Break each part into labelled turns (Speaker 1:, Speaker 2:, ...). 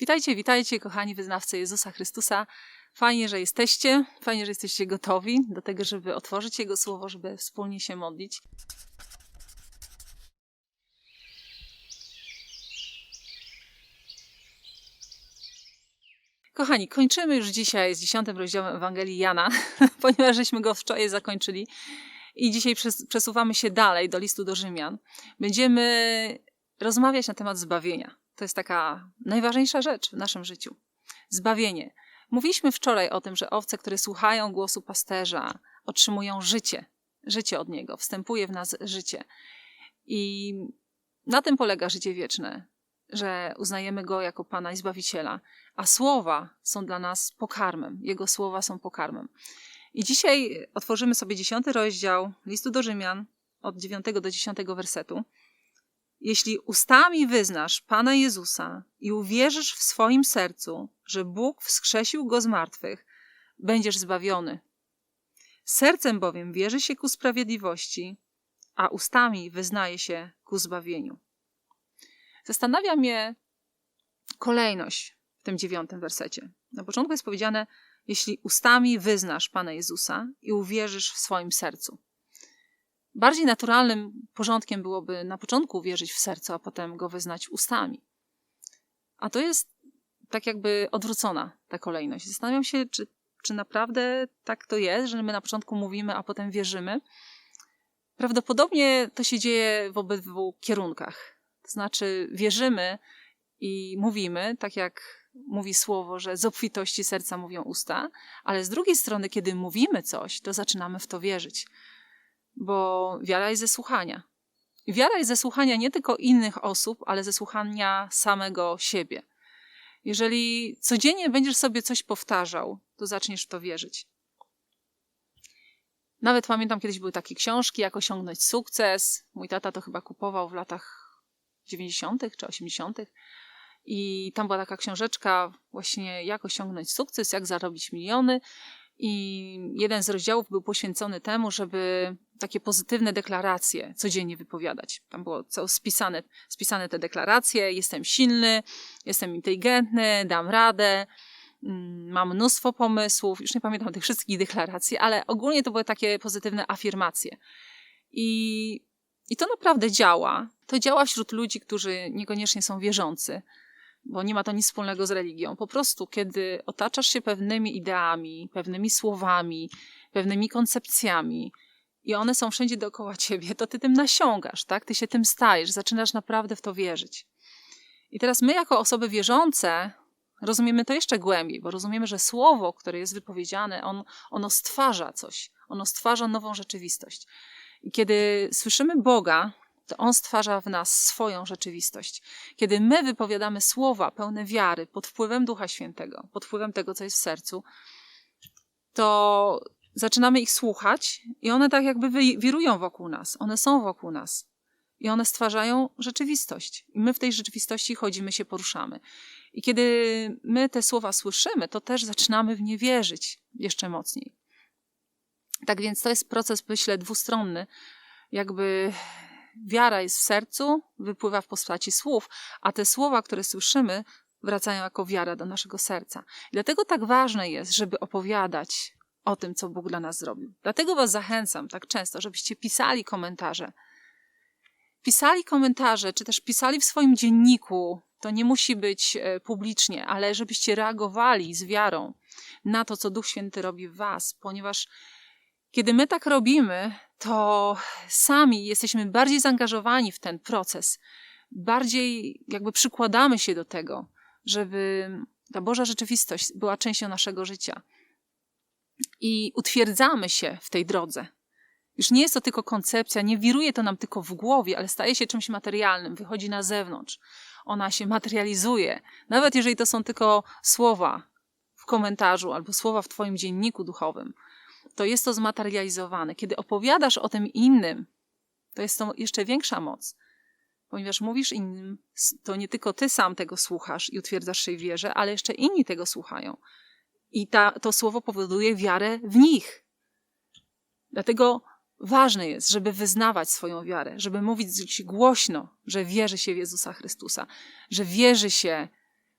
Speaker 1: Witajcie, witajcie, kochani wyznawcy Jezusa Chrystusa. Fajnie, że jesteście, fajnie, że jesteście gotowi do tego, żeby otworzyć Jego słowo, żeby wspólnie się modlić. Kochani, kończymy już dzisiaj z dziesiątym rozdziałem Ewangelii Jana, ponieważ żeśmy go wczoraj zakończyli. I dzisiaj przes- przesuwamy się dalej do listu do Rzymian. Będziemy rozmawiać na temat zbawienia. To jest taka najważniejsza rzecz w naszym życiu. Zbawienie. Mówiliśmy wczoraj o tym, że owce, które słuchają głosu pasterza, otrzymują życie. Życie od niego. Wstępuje w nas życie. I na tym polega życie wieczne, że uznajemy go jako Pana i Zbawiciela, a słowa są dla nas pokarmem. Jego słowa są pokarmem. I dzisiaj otworzymy sobie dziesiąty rozdział listu do Rzymian od dziewiątego do dziesiątego wersetu. Jeśli ustami wyznasz Pana Jezusa i uwierzysz w swoim sercu, że Bóg wskrzesił go z martwych, będziesz zbawiony. Sercem bowiem wierzy się ku sprawiedliwości, a ustami wyznaje się ku zbawieniu. Zastanawia mnie kolejność w tym dziewiątym wersecie. Na początku jest powiedziane, jeśli ustami wyznasz Pana Jezusa i uwierzysz w swoim sercu. Bardziej naturalnym porządkiem byłoby na początku uwierzyć w sercu, a potem go wyznać ustami. A to jest tak jakby odwrócona ta kolejność. Zastanawiam się, czy, czy naprawdę tak to jest, że my na początku mówimy, a potem wierzymy. Prawdopodobnie to się dzieje w obydwu kierunkach. To znaczy, wierzymy i mówimy, tak jak mówi słowo, że z obfitości serca mówią usta, ale z drugiej strony, kiedy mówimy coś, to zaczynamy w to wierzyć bo wiara jest ze słuchania. Wiara jest ze słuchania nie tylko innych osób, ale ze słuchania samego siebie. Jeżeli codziennie będziesz sobie coś powtarzał, to zaczniesz w to wierzyć. Nawet pamiętam, kiedyś były takie książki, jak osiągnąć sukces. Mój tata to chyba kupował w latach 90. czy 80. I tam była taka książeczka, właśnie jak osiągnąć sukces, jak zarobić miliony. I jeden z rozdziałów był poświęcony temu, żeby takie pozytywne deklaracje codziennie wypowiadać. Tam było co spisane, spisane te deklaracje: jestem silny, jestem inteligentny, dam radę, mm, mam mnóstwo pomysłów. Już nie pamiętam tych wszystkich deklaracji, ale ogólnie to były takie pozytywne afirmacje. I, i to naprawdę działa. To działa wśród ludzi, którzy niekoniecznie są wierzący bo nie ma to nic wspólnego z religią. Po prostu, kiedy otaczasz się pewnymi ideami, pewnymi słowami, pewnymi koncepcjami i one są wszędzie dookoła ciebie, to ty tym nasiągasz, tak? Ty się tym stajesz, zaczynasz naprawdę w to wierzyć. I teraz my, jako osoby wierzące, rozumiemy to jeszcze głębiej, bo rozumiemy, że słowo, które jest wypowiedziane, on, ono stwarza coś, ono stwarza nową rzeczywistość. I kiedy słyszymy Boga, to On stwarza w nas swoją rzeczywistość. Kiedy my wypowiadamy słowa pełne wiary pod wpływem Ducha Świętego, pod wpływem tego, co jest w sercu, to zaczynamy ich słuchać i one tak jakby wirują wokół nas. One są wokół nas. I one stwarzają rzeczywistość. I my w tej rzeczywistości chodzimy, się poruszamy. I kiedy my te słowa słyszymy, to też zaczynamy w nie wierzyć jeszcze mocniej. Tak więc to jest proces, myślę, dwustronny. Jakby wiara jest w sercu, wypływa w postaci słów, a te słowa, które słyszymy, wracają jako wiara do naszego serca. I dlatego tak ważne jest, żeby opowiadać o tym, co Bóg dla nas zrobił. Dlatego Was zachęcam tak często, żebyście pisali komentarze. Pisali komentarze, czy też pisali w swoim dzienniku. To nie musi być e, publicznie, ale żebyście reagowali z wiarą na to, co Duch Święty robi w Was, ponieważ kiedy my tak robimy, to sami jesteśmy bardziej zaangażowani w ten proces, bardziej jakby przykładamy się do tego, żeby ta Boża rzeczywistość była częścią naszego życia. I utwierdzamy się w tej drodze. Już nie jest to tylko koncepcja, nie wiruje to nam tylko w głowie, ale staje się czymś materialnym, wychodzi na zewnątrz. Ona się materializuje. Nawet jeżeli to są tylko słowa w komentarzu albo słowa w Twoim dzienniku duchowym, to jest to zmaterializowane. Kiedy opowiadasz o tym innym, to jest to jeszcze większa moc. Ponieważ mówisz innym, to nie tylko ty sam tego słuchasz i utwierdzasz się w wierze, ale jeszcze inni tego słuchają. I ta, to słowo powoduje wiarę w nich. Dlatego ważne jest, żeby wyznawać swoją wiarę, żeby mówić głośno, że wierzy się w Jezusa Chrystusa, że wierzy się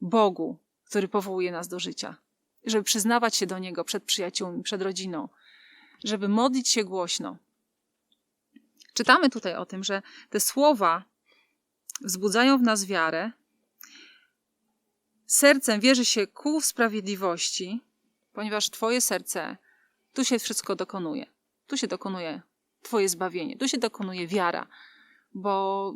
Speaker 1: Bogu, który powołuje nas do życia, żeby przyznawać się do Niego przed przyjaciółmi, przed rodziną, żeby modlić się głośno. Czytamy tutaj o tym, że te słowa wzbudzają w nas wiarę. Sercem wierzy się ku sprawiedliwości, ponieważ Twoje serce, tu się wszystko dokonuje. Tu się dokonuje Twoje zbawienie, tu się dokonuje wiara, bo,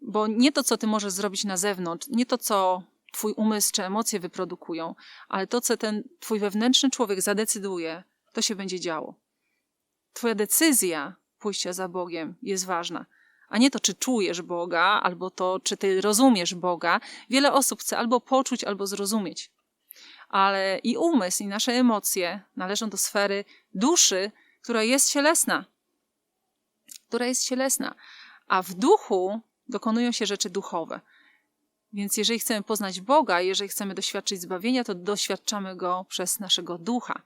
Speaker 1: bo nie to, co Ty możesz zrobić na zewnątrz, nie to, co Twój umysł czy emocje wyprodukują, ale to, co ten Twój wewnętrzny człowiek zadecyduje, to się będzie działo. Twoja decyzja pójścia za Bogiem jest ważna, a nie to, czy czujesz Boga, albo to, czy Ty rozumiesz Boga. Wiele osób chce albo poczuć, albo zrozumieć. Ale i umysł, i nasze emocje należą do sfery duszy, która jest cielesna. Która jest cielesna. A w duchu dokonują się rzeczy duchowe. Więc jeżeli chcemy poznać Boga, jeżeli chcemy doświadczyć zbawienia, to doświadczamy go przez naszego ducha.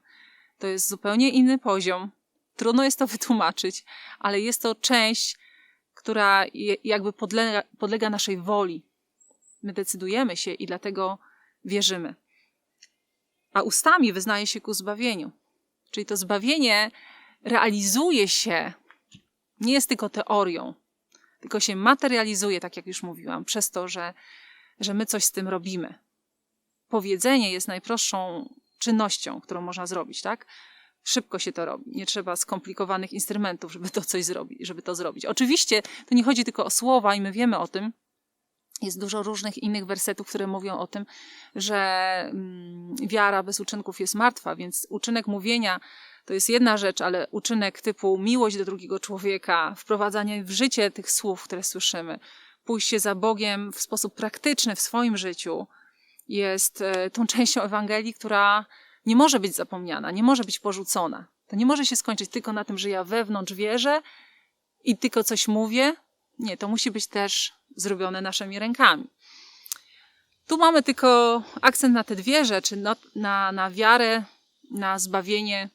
Speaker 1: To jest zupełnie inny poziom. Trudno jest to wytłumaczyć, ale jest to część, która jakby podlega, podlega naszej woli. My decydujemy się i dlatego wierzymy. A ustami wyznaje się ku zbawieniu. Czyli to zbawienie realizuje się, nie jest tylko teorią, tylko się materializuje, tak jak już mówiłam, przez to, że, że my coś z tym robimy. Powiedzenie jest najprostszą czynnością, którą można zrobić, tak? Szybko się to robi. Nie trzeba skomplikowanych instrumentów, żeby to coś zrobić, żeby to zrobić. Oczywiście to nie chodzi tylko o słowa i my wiemy o tym. Jest dużo różnych innych wersetów, które mówią o tym, że mm, wiara bez uczynków jest martwa, więc uczynek mówienia to jest jedna rzecz, ale uczynek typu miłość do drugiego człowieka, wprowadzanie w życie tych słów, które słyszymy, pójście za Bogiem w sposób praktyczny w swoim życiu jest e, tą częścią Ewangelii, która nie może być zapomniana, nie może być porzucona. To nie może się skończyć tylko na tym, że ja wewnątrz wierzę i tylko coś mówię. Nie, to musi być też zrobione naszymi rękami. Tu mamy tylko akcent na te dwie rzeczy, na, na, na wiarę, na zbawienie,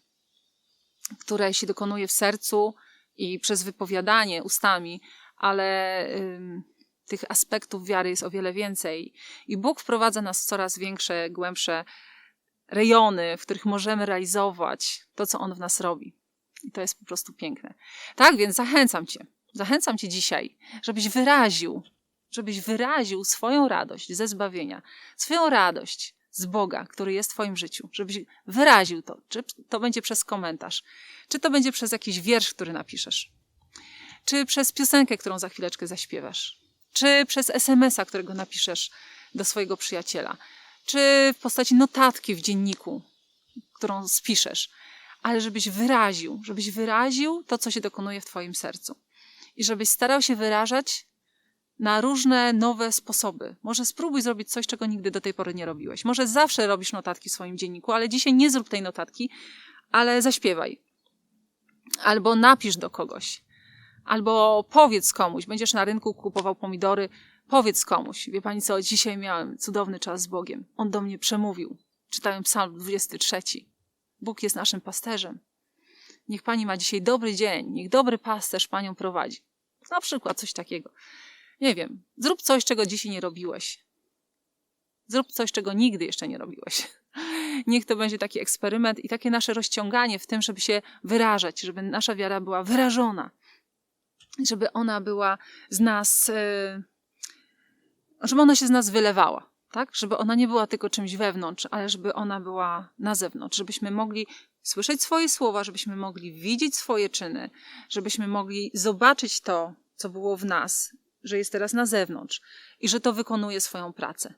Speaker 1: które się dokonuje w sercu i przez wypowiadanie ustami, ale ym, tych aspektów wiary jest o wiele więcej. I Bóg wprowadza nas w coraz większe, głębsze rejony, w których możemy realizować to, co On w nas robi. I to jest po prostu piękne. Tak więc zachęcam Cię, zachęcam Cię dzisiaj, żebyś wyraził, żebyś wyraził swoją radość ze zbawienia, swoją radość z Boga, który jest w Twoim życiu, żebyś wyraził to. Czy to będzie przez komentarz, czy to będzie przez jakiś wiersz, który napiszesz, czy przez piosenkę, którą za chwileczkę zaśpiewasz, czy przez SMS-a, którego napiszesz do swojego przyjaciela czy w postaci notatki w dzienniku, którą spiszesz, ale żebyś wyraził, żebyś wyraził to, co się dokonuje w Twoim sercu. I żebyś starał się wyrażać na różne nowe sposoby. Może spróbuj zrobić coś, czego nigdy do tej pory nie robiłeś. Może zawsze robisz notatki w swoim dzienniku, ale dzisiaj nie zrób tej notatki, ale zaśpiewaj. Albo napisz do kogoś. Albo powiedz komuś, będziesz na rynku kupował pomidory, Powiedz komuś, wie pani co, dzisiaj miałem cudowny czas z Bogiem. On do mnie przemówił. Czytałem Psalm 23. Bóg jest naszym pasterzem. Niech pani ma dzisiaj dobry dzień, niech dobry pasterz panią prowadzi. Na przykład coś takiego. Nie wiem, zrób coś, czego dzisiaj nie robiłeś. Zrób coś, czego nigdy jeszcze nie robiłeś. Niech to będzie taki eksperyment i takie nasze rozciąganie w tym, żeby się wyrażać, żeby nasza wiara była wyrażona, żeby ona była z nas. Yy, żeby ona się z nas wylewała, tak? Żeby ona nie była tylko czymś wewnątrz, ale żeby ona była na zewnątrz, żebyśmy mogli słyszeć swoje słowa, żebyśmy mogli widzieć swoje czyny, żebyśmy mogli zobaczyć to, co było w nas, że jest teraz na zewnątrz i że to wykonuje swoją pracę.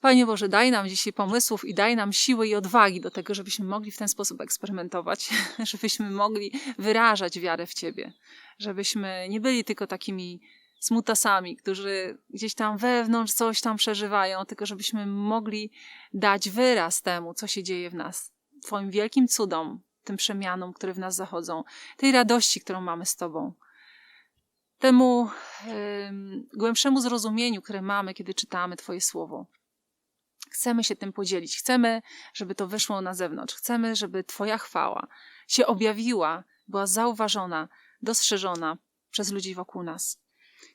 Speaker 1: Panie Boże, daj nam dzisiaj pomysłów i daj nam siły i odwagi do tego, żebyśmy mogli w ten sposób eksperymentować, żebyśmy mogli wyrażać wiarę w Ciebie, żebyśmy nie byli tylko takimi smutasami, którzy gdzieś tam wewnątrz coś tam przeżywają, tylko żebyśmy mogli dać wyraz temu, co się dzieje w nas, Twoim wielkim cudom, tym przemianom, które w nas zachodzą, tej radości, którą mamy z Tobą, temu głębszemu zrozumieniu, które mamy, kiedy czytamy Twoje słowo. Chcemy się tym podzielić, chcemy, żeby to wyszło na zewnątrz, chcemy, żeby Twoja chwała się objawiła, była zauważona, dostrzeżona przez ludzi wokół nas.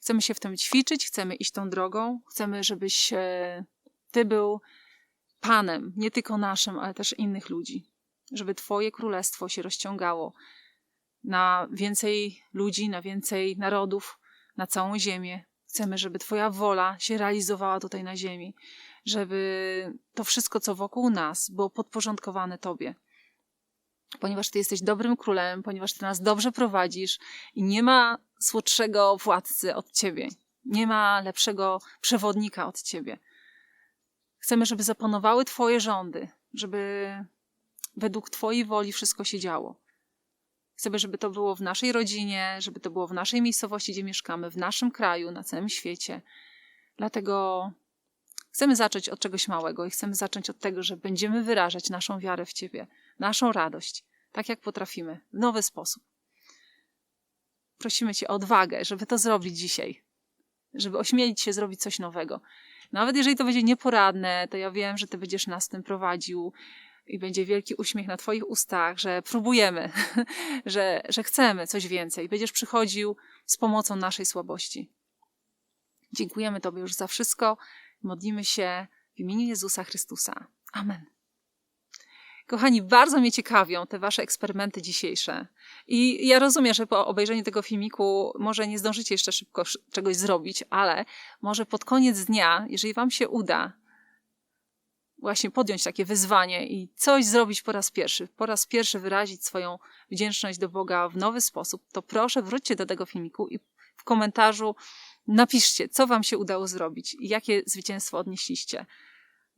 Speaker 1: Chcemy się w tym ćwiczyć, chcemy iść tą drogą, chcemy, żebyś e, Ty był Panem, nie tylko naszym, ale też innych ludzi. Żeby Twoje królestwo się rozciągało na więcej ludzi, na więcej narodów, na całą ziemię. Chcemy, żeby Twoja wola się realizowała tutaj na ziemi, żeby to wszystko, co wokół nas, było podporządkowane Tobie. Ponieważ Ty jesteś dobrym królem, ponieważ Ty nas dobrze prowadzisz i nie ma słodszego władcy od Ciebie, nie ma lepszego przewodnika od Ciebie. Chcemy, żeby zapanowały Twoje rządy, żeby według Twojej woli wszystko się działo. Chcemy, żeby to było w naszej rodzinie, żeby to było w naszej miejscowości, gdzie mieszkamy, w naszym kraju, na całym świecie. Dlatego chcemy zacząć od czegoś małego i chcemy zacząć od tego, że będziemy wyrażać naszą wiarę w Ciebie, naszą radość, tak jak potrafimy, w nowy sposób. Prosimy Cię o odwagę, żeby to zrobić dzisiaj, żeby ośmielić się zrobić coś nowego. Nawet jeżeli to będzie nieporadne, to ja wiem, że Ty będziesz nas tym prowadził i będzie wielki uśmiech na Twoich ustach, że próbujemy, że, że chcemy coś więcej. Będziesz przychodził z pomocą naszej słabości. Dziękujemy Tobie już za wszystko. Modlimy się w imieniu Jezusa Chrystusa. Amen. Kochani, bardzo mnie ciekawią te wasze eksperymenty dzisiejsze. I ja rozumiem, że po obejrzeniu tego filmiku może nie zdążycie jeszcze szybko sz- czegoś zrobić, ale może pod koniec dnia, jeżeli wam się uda, właśnie podjąć takie wyzwanie i coś zrobić po raz pierwszy, po raz pierwszy wyrazić swoją wdzięczność do Boga w nowy sposób, to proszę wróćcie do tego filmiku i w komentarzu napiszcie, co wam się udało zrobić i jakie zwycięstwo odnieśliście.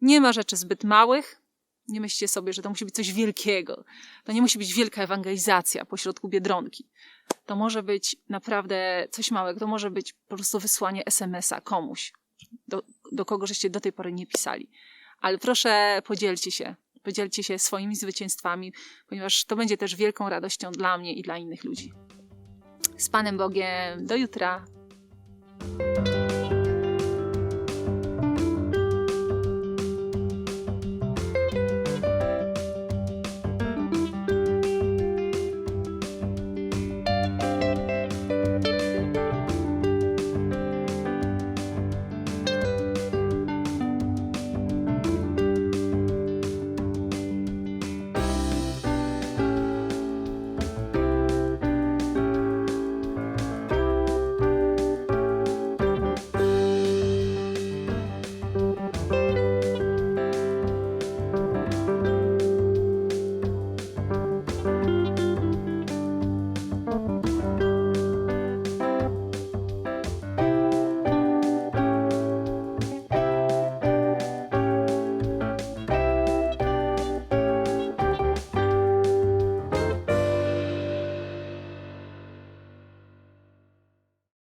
Speaker 1: Nie ma rzeczy zbyt małych, nie myślcie sobie, że to musi być coś wielkiego. To nie musi być wielka ewangelizacja pośrodku biedronki. To może być naprawdę coś małego. To może być po prostu wysłanie SMS-a komuś, do, do kogo żeście do tej pory nie pisali. Ale proszę, podzielcie się. Podzielcie się swoimi zwycięstwami, ponieważ to będzie też wielką radością dla mnie i dla innych ludzi. Z Panem Bogiem. Do jutra.